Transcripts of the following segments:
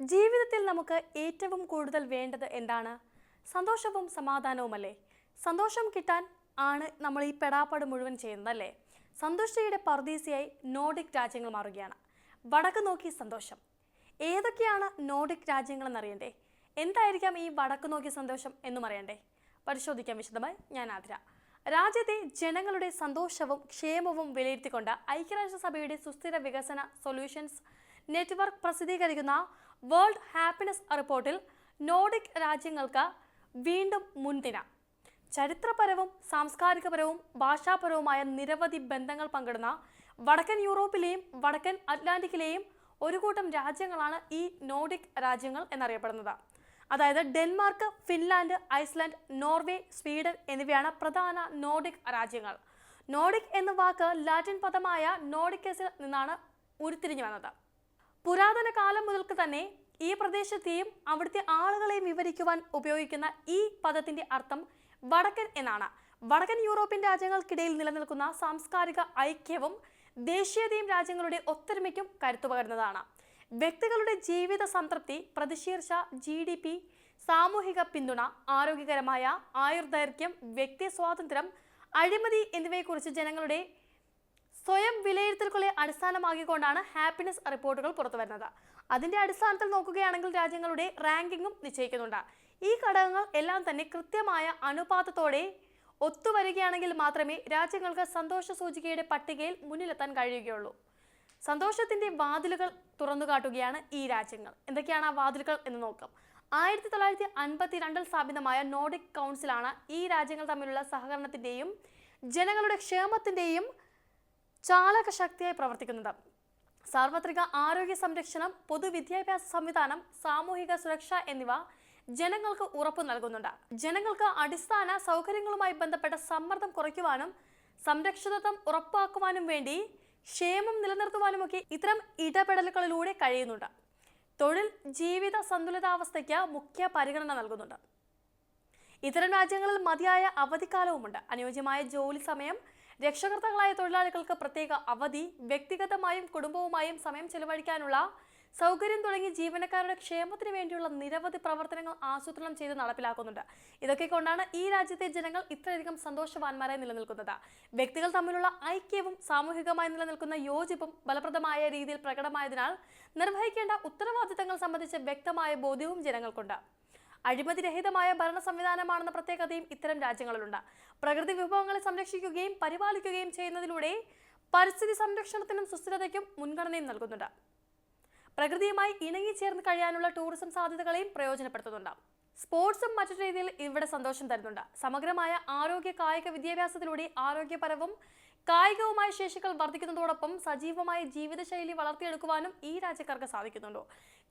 ജീവിതത്തിൽ നമുക്ക് ഏറ്റവും കൂടുതൽ വേണ്ടത് എന്താണ്? സന്തോഷവും സമാധാനവുമല്ലേ? സന്തോഷം കിട്ടാൻ ആണ് നമ്മൾ ഈ പെടാപ്പാട് മുഴുവൻ ചെയ്യുന്നത് അല്ലേ സന്തുഷ്ടയുടെ പർദീസിയായി നോർഡിക് രാജ്യങ്ങൾ മാറുകയാണ്. വടക്ക് നോക്കി സന്തോഷം. ഏതൊക്കെയാണ് നോർഡിക് രാജ്യങ്ങൾ എന്നറിയണ്ടേ എന്തായിരിക്കാം ഈ വടക്ക് നോക്കി സന്തോഷം എന്നും അറിയണ്ടേ? പരിശോധിക്കാം വിശദമായി ഞാൻ ആതിര. രാജ്യത്തെ ജനങ്ങളുടെ സന്തോഷവും ക്ഷേമവും വിലയിരുത്തിക്കൊണ്ട് ഐക്യരാഷ്ട്രസഭയുടെ സുസ്ഥിര വികസന സൊല്യൂഷൻസ് നെറ്റ്വർക്ക് പ്രസിദ്ധീകരിക്കുന്ന വേൾഡ് ഹാപ്പിനെസ് റിപ്പോർട്ടിൽ നോർഡിക് രാജ്യങ്ങൾക്ക് വീണ്ടും മുൻതിന. ചരിത്രപരവും സാംസ്കാരികപരവും ഭാഷാപരവുമായ നിരവധി ബന്ധങ്ങൾ പങ്കിടുന്ന വടക്കൻ യൂറോപ്പിലെയും വടക്കൻ അറ്റ്ലാന്റിക്കിലെയും ഒരു കൂട്ടം രാജ്യങ്ങളാണ് ഈ നോർഡിക് രാജ്യങ്ങൾ എന്നറിയപ്പെടുന്നത്. അതായത് Denmark Finland Iceland Norway Sweden എന്നിവയാണ് പ്രധാന നോർഡിക് രാജ്യങ്ങൾ. നോർഡിക് എന്ന വാക്ക് ലാറ്റിൻ പദമായ നോർഡിക്കസിൽ നിന്നാണ് ഉരുത്തിരിഞ്ഞു വന്നത്. പുരാതന കാലം മുതൽക്ക് തന്നെ ഈ പ്രദേശത്തെയും അവിടുത്തെ ആളുകളെയും വിവരിക്കുവാൻ ഉപയോഗിക്കുന്ന ഈ പദത്തിന്റെ അർത്ഥം വടക്കൻ എന്നാണ്. വടക്കൻ യൂറോപ്യൻ രാജ്യങ്ങൾക്കിടയിൽ നിലനിൽക്കുന്ന സാംസ്കാരിക ഐക്യവും ദേശീയതയും രാജ്യങ്ങളുടെ ഒത്തൊരുമയ്ക്കും കരുത്തുപകരുന്നതാണ്. വ്യക്തികളുടെ ജീവിത സംതൃപ്തി പ്രതിശീർഷ ജി ഡി പി സാമൂഹിക പിന്തുണ ആരോഗ്യകരമായ ആയുർദൈർഘ്യം വ്യക്തി സ്വാതന്ത്ര്യം അഴിമതി എന്നിവയെക്കുറിച്ച് ജനങ്ങളുടെ സ്വയം വിലയിരുത്തലുകളെ അടിസ്ഥാനമാക്കിക്കൊണ്ടാണ് ഹാപ്പിനെസ് റിപ്പോർട്ടുകൾ പുറത്തുവരുന്നത്. അതിന്റെ അടിസ്ഥാനത്തിൽ നോക്കുകയാണെങ്കിൽ രാജ്യങ്ങളുടെ റാങ്കിങ്ങും നിശ്ചയിക്കുന്നുണ്ട്. ഈ ഘടകങ്ങൾ എല്ലാം തന്നെ കൃത്യമായ അനുപാതത്തോടെ ഒത്തുവരികയാണെങ്കിൽ മാത്രമേ രാജ്യങ്ങൾക്ക് സന്തോഷ സൂചികയുടെ പട്ടികയിൽ മുന്നിലെത്താൻ കഴിയുകയുള്ളൂ. സന്തോഷത്തിന്റെ വാതിലുകൾ തുറന്നു കാട്ടുകയാണ് ഈ രാജ്യങ്ങൾ. എന്തൊക്കെയാണ് ആ വാതിലുകൾ എന്ന് നോക്കാം. ആയിരത്തി തൊള്ളായിരത്തി അൻപത്തി രണ്ടിൽ സ്ഥാപിതമായ നോർഡിക് കൗൺസിലാണ് ഈ രാജ്യങ്ങൾ തമ്മിലുള്ള സഹകരണത്തിന്റെയും ജനങ്ങളുടെ ക്ഷേമത്തിന്റെയും ചാലക ശക്തിയായി പ്രവർത്തിക്കുന്നത്. സാർവത്രിക ആരോഗ്യ സംരക്ഷണം പൊതുവിദ്യാഭ്യാസ സംവിധാനം സാമൂഹിക സുരക്ഷ എന്നിവ ജനങ്ങൾക്ക് ഉറപ്പു നൽകുന്നുണ്ട്. ജനങ്ങൾക്ക് അടിസ്ഥാന സൗകര്യങ്ങളുമായി ബന്ധപ്പെട്ട സമ്മർദ്ദം കുറയ്ക്കുവാനും സംരക്ഷിതത്വം ഉറപ്പാക്കുവാനും വേണ്ടി ക്ഷേമം നിലനിർത്തുവാനുമൊക്കെ ഇത്തരം ഇടപെടലുകളിലൂടെ കഴിയുന്നുണ്ട്. തൊഴിൽ ജീവിത സന്തുലിതാവസ്ഥയ്ക്ക് മുഖ്യ പരിഗണന നൽകുന്നുണ്ട്. ഇത്തരം രാജ്യങ്ങളിൽ മതിയായ അവധിക്കാലവുമുണ്ട്. അനുയോജ്യമായ ജോലി സമയം രക്ഷകർത്താക്കളായ തൊഴിലാളികൾക്ക് പ്രത്യേക അവധി വ്യക്തിഗതമായും കുടുംബവുമായും സമയം ചെലവഴിക്കാനുള്ള സൗകര്യം തുടങ്ങി ജീവനക്കാരുടെ ക്ഷേമത്തിന് വേണ്ടിയുള്ള നിരവധി പ്രവർത്തനങ്ങൾ ആസൂത്രണം ചെയ്ത് നടപ്പിലാക്കുന്നുണ്ട്. ഇതൊക്കെ കൊണ്ടാണ് ഈ രാജ്യത്തെ ജനങ്ങൾ ഇത്രയധികം സന്തോഷവാന്മാരായി നിലനിൽക്കുന്നത്. വ്യക്തികൾ തമ്മിലുള്ള ഐക്യവും സാമൂഹികമായി നിലനിൽക്കുന്ന യോജിപ്പും ഫലപ്രദമായ രീതിയിൽ പ്രകടമായതിനാൽ നിർവഹിക്കേണ്ട ഉത്തരവാദിത്തങ്ങൾ സംബന്ധിച്ച് വ്യക്തമായ ബോധ്യവും ജനങ്ങൾക്കുണ്ട്. അഴിമതിരഹിതമായ ഭരണ സംവിധാനമാണെന്ന പ്രത്യേകതയും ഇത്തരം രാജ്യങ്ങളിലുണ്ട്. പ്രകൃതി വിഭവങ്ങളെ സംരക്ഷിക്കുകയും പരിപാലിക്കുകയും ചെയ്യുന്നതിലൂടെ പരിസ്ഥിതി സംരക്ഷണത്തിനും സുസ്ഥിരതയ്ക്കും മുൻഗണനയും നൽകുന്നുണ്ട്. പ്രകൃതിയുമായി ഇണങ്ങി ഇണങ്ങിച്ചേർന്ന് കഴിയാനുള്ള ടൂറിസം സാധ്യതകളെയും പ്രയോജനപ്പെടുത്തുന്നുണ്ട്. സ്പോർട്സും മറ്റു രീതിയിൽ ഇവിടെ സന്തോഷം തരുന്നുണ്ട്. സമഗ്രമായ ആരോഗ്യ കായിക വിദ്യാഭ്യാസത്തിലൂടെ ആരോഗ്യപരവും കായികവുമായ ശേഷികൾ വർദ്ധിക്കുന്നതോടൊപ്പം സജീവമായ ജീവിതശൈലി വളർത്തിയെടുക്കുവാനും ഈ രാജ്യക്കാർക്ക് സാധിക്കുന്നുണ്ട്.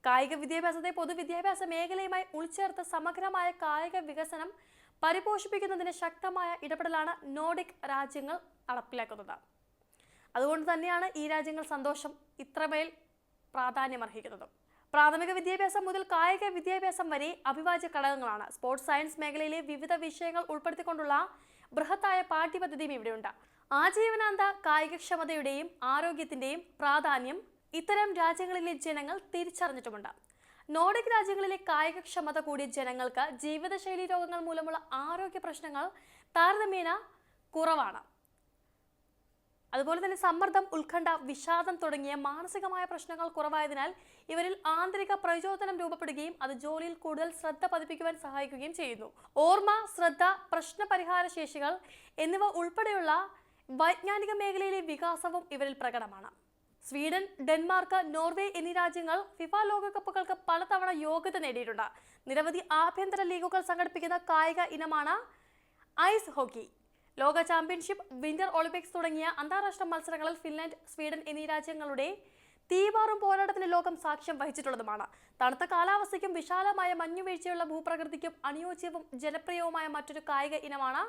കായിക വിദ്യാഭ്യാസത്തെ പൊതുവിദ്യാഭ്യാസ മേഖലയുമായി ഉൾച്ചേർത്ത് സമഗ്രമായ കായിക വികസനം പരിപോഷിപ്പിക്കുന്നതിന് ശക്തമായ ഇടപെടലാണ് നോർഡിക് രാജ്യങ്ങൾ നടപ്പിലാക്കുന്നത്. അതുകൊണ്ട് തന്നെയാണ് ഈ രാജ്യങ്ങൾ സന്തോഷം ഇത്രമേൽ പ്രാധാന്യമർഹിക്കുന്നത്. പ്രാഥമിക വിദ്യാഭ്യാസം മുതൽ കായിക വിദ്യാഭ്യാസം വരെ അവിഭാജ്യ ഘടകങ്ങളാണ്. സ്പോർട്സ് സയൻസ് മേഖലയിലെ വിവിധ വിഷയങ്ങൾ ഉൾപ്പെടുത്തിക്കൊണ്ടുള്ള ബൃഹത്തായ പാഠ്യപദ്ധതിയും ഇവിടെയുണ്ട്. ആജീവനാന്ത കായികക്ഷമതയുടെയും ആരോഗ്യത്തിന്റെയും പ്രാധാന്യം ഇത്തരം രാജ്യങ്ങളിലെ ജനങ്ങൾ തിരിച്ചറിഞ്ഞിട്ടുമുണ്ട്. നോർഡിക് രാജ്യങ്ങളിലെ കായികക്ഷമത കൂടിയ ജനങ്ങൾക്ക് ജീവിതശൈലി രോഗങ്ങൾ മൂലമുള്ള ആരോഗ്യ പ്രശ്നങ്ങൾ താരതമ്യേന കുറവാണ്. അതുപോലെ തന്നെ സമ്മർദ്ദം ഉത്കണ്ഠ വിഷാദം തുടങ്ങിയ മാനസികമായ പ്രശ്നങ്ങൾ കുറവായതിനാൽ ഇവരിൽ ആന്തരിക പ്രചോദനം രൂപപ്പെടുകയും അത് ജോലിയിൽ കൂടുതൽ ശ്രദ്ധ പതിപ്പിക്കുവാൻ സഹായിക്കുകയും ചെയ്യുന്നു. ഓർമ്മ ശ്രദ്ധ പ്രശ്നപരിഹാര ശേഷികൾ എന്നിവ ഉൾപ്പെടെയുള്ള വൈജ്ഞാനിക മേഖലയിലെ വികാസവും ഇവരിൽ പ്രകടമാണ്. സ്വീഡൻ ഡെൻമാർക്ക് നോർവേ എന്നീ രാജ്യങ്ങൾ ഫിഫ ലോകകപ്പുകൾക്ക് പലതവണ യോഗ്യത നേടിയിട്ടുണ്ട്. നിരവധി ആഭ്യന്തര ലീഗുകൾ സംഘടിപ്പിക്കുന്ന കായിക ഇനമാണ് ഐസ് ഹോക്കി. ലോക ചാമ്പ്യൻഷിപ്പ് വിന്റർ ഒളിമ്പിക്സ് തുടങ്ങിയ അന്താരാഷ്ട്ര മത്സരങ്ങളിൽ ഫിൻലാൻഡ് സ്വീഡൻ എന്നീ രാജ്യങ്ങളുടെ തീവാറും പോരാട്ടത്തിന് ലോകം സാക്ഷ്യം വഹിച്ചിട്ടുള്ളതുമാണ്. തണുത്ത കാലാവസ്ഥയ്ക്കും വിശാലമായ മഞ്ഞുവീഴ്ചയുള്ള ഭൂപ്രകൃതിക്കും അനുയോജ്യവും ജനപ്രിയവുമായ മറ്റൊരു കായിക ഇനമാണ്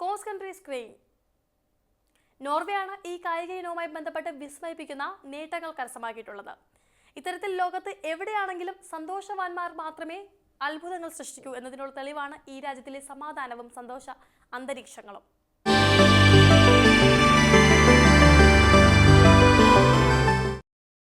കോസ് കൺട്രി സ്ക്രീൻ. നോർവേയാണ് ഈ കായിക ഇനവുമായി ബന്ധപ്പെട്ട് വിസ്മയിപ്പിക്കുന്ന നേട്ടങ്ങൾ കരസ്ഥമാക്കിയിട്ടുള്ളത്. ഇത്തരത്തിൽ ലോകത്ത് എവിടെയാണെങ്കിലും സന്തോഷവാന്മാർ മാത്രമേ അത്ഭുതങ്ങൾ സൃഷ്ടിക്കൂ എന്നതിനുള്ള തെളിവാണ് ഈ രാജ്യത്തിലെ സമാധാനവും സന്തോഷ അന്തരീക്ഷങ്ങളും.